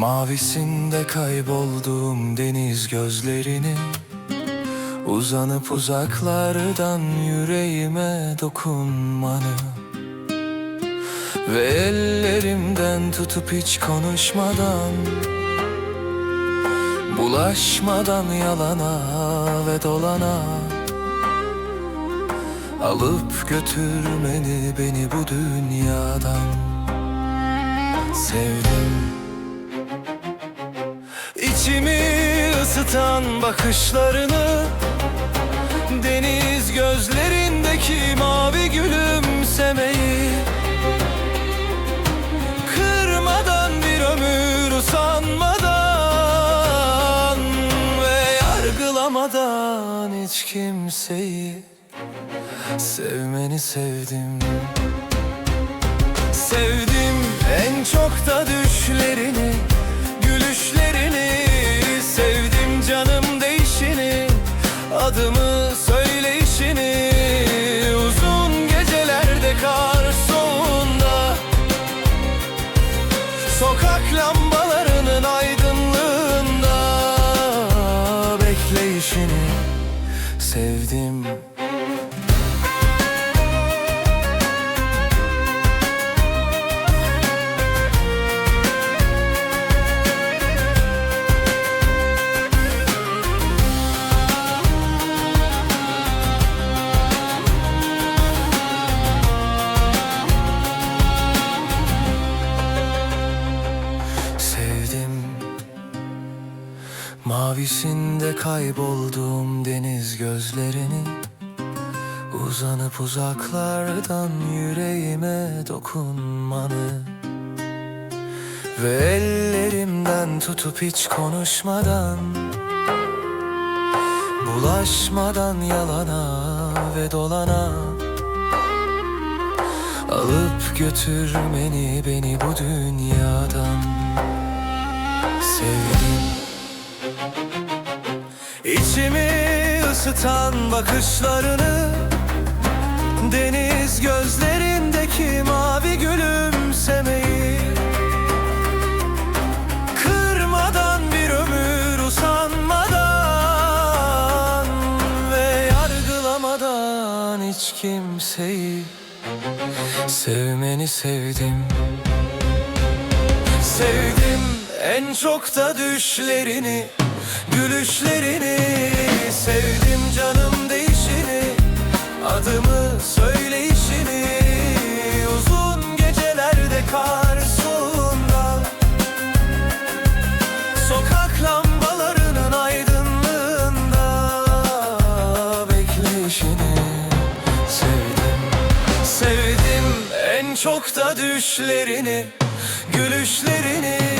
Mavisinde kaybolduğum deniz gözlerini Uzanıp uzaklardan yüreğime dokunmanı Ve ellerimden tutup hiç konuşmadan Bulaşmadan yalana ve dolana Alıp götürmeni beni bu dünyadan Sevdim. İçimi ısıtan bakışlarını Deniz gözlerindeki mavi gülümsemeyi Kırmadan bir ömür usanmadan Ve yargılamadan hiç kimseyi Sevmeni sevdim. Sevdim en çok da düşlerini Gülüşlerini Sevdim canım değişini Adımı söyleyişini. Uzun gecelerde kar soğunda Sokak lambalarının aydınlığında Bekleyişini Sevdim Mavisinde kaybolduğum deniz gözlerini Uzanıp uzaklardan yüreğime dokunmanı Ve ellerimden tutup hiç konuşmadan Bulaşmadan yalana ve dolana Alıp götürmeni beni bu dünyadan Sevdim İçimi ısıtan bakışlarını Deniz gözlerindeki mavi gülümsemeyi Kırmadan bir ömür usanmadan Ve yargılamadan hiç kimseyi Sevmeni sevdim. Sevdim en çok da düşlerini Gülüşlerini Sevdim canım değişini Adımı söyleyişini. Uzun gecelerde kar soğuğunda Sokak lambalarının aydınlığında Bekleyişini Sevdim. Sevdim en çok da düşlerini Gülüşlerini